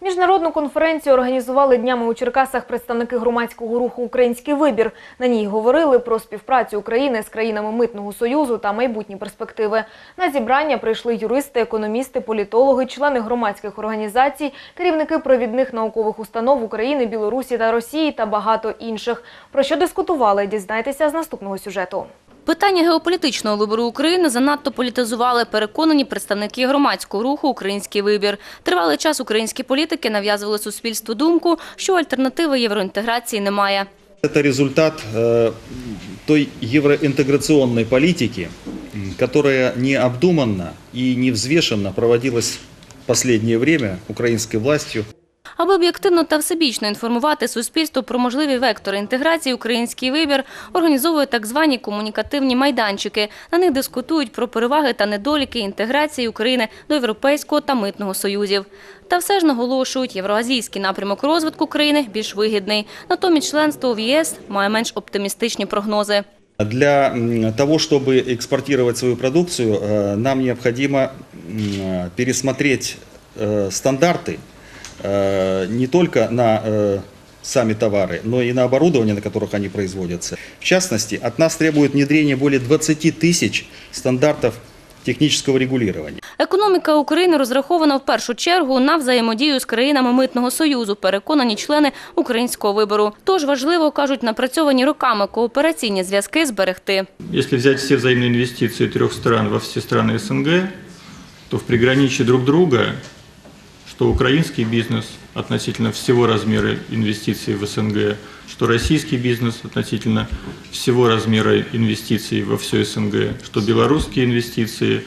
Міжнародну конференцію організували днями у Черкасах представники громадського руху Український вибір. На ній говорили про співпрацю України з країнами Митного союзу та майбутні перспективи. На зібрання прийшли юристи, економісти, політологи, члени громадських організацій, керівники провідних наукових установ України, Білорусі та Росії та багато інших. Про що дискутували, дізнайтеся з наступного сюжету. Питання геополітичного вибору України занадто політизували, переконані представники громадського руху «Український вибір». Тривалий час українські політики нав'язували суспільству думку, що альтернативи євроінтеграції немає. Это результат э, той евроинтеграционной политики, м, которая необдуманно и невзвешенно проводилась в последнее время украинской властью. Аби об'єктивно та всебічно інформувати суспільство про можливі вектори інтеграції, український вибір організовує так звані комунікативні майданчики. На них дискутують про переваги та недоліки інтеграції України до Європейського та Митного союзів. Та все ж наголошують, євроазійський напрямок розвитку країни більш вигідний. Натомість членство в ЄС має менш оптимістичні прогнози. Для м, того, чтобы экспортировать свою продукцию, э, нам необходимо м, э, пересмотреть э, стандарты э, не только на э, сами товары, но и на оборудование, на которых они производятся. В частности, от нас требует внедрение более 20 тысяч стандартов технического регулирования. Економіка України розрахована в першу чергу на взаємодію з країнами Митного союзу, переконані члени українського вибору. Тож важливо, кажуть, напрацьовані роками коопераційні зв'язки зберегти. Если взять все взаимные инвестиции трех стран во все страны СНГ, то в приграничье друг друга, что украинский бизнес относительно всего размера инвестиций в СНГ, что российский бизнес относительно всего размера инвестиций во все СНГ, что белорусские инвестиции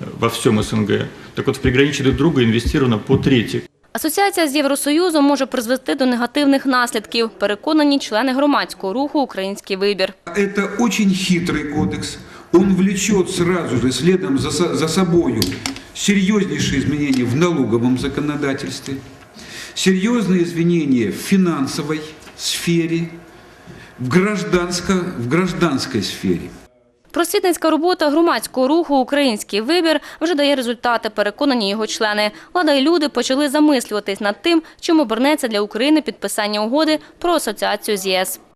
э, во всем СНГ. Так вот, в приграничье друг друга инвестировано по трети. Асоціація з Євросоюзом може призвести до негативних наслідків, переконані члени громадського руху Український вибір. Это очень хитрый кодекс. Он влечет сразу же следом за, со- за собою серьезнейшие изменения в налоговом законодательстве, серьезные изменения в финансовой сфере, в, гражданско, в гражданской сфере. Просвітницька робота громадського руху Український вибір вже дає результати, переконані його члени. Влада і люди почали замислюватись над тим, чим обернеться для України підписання угоди про асоціацію з ЄС.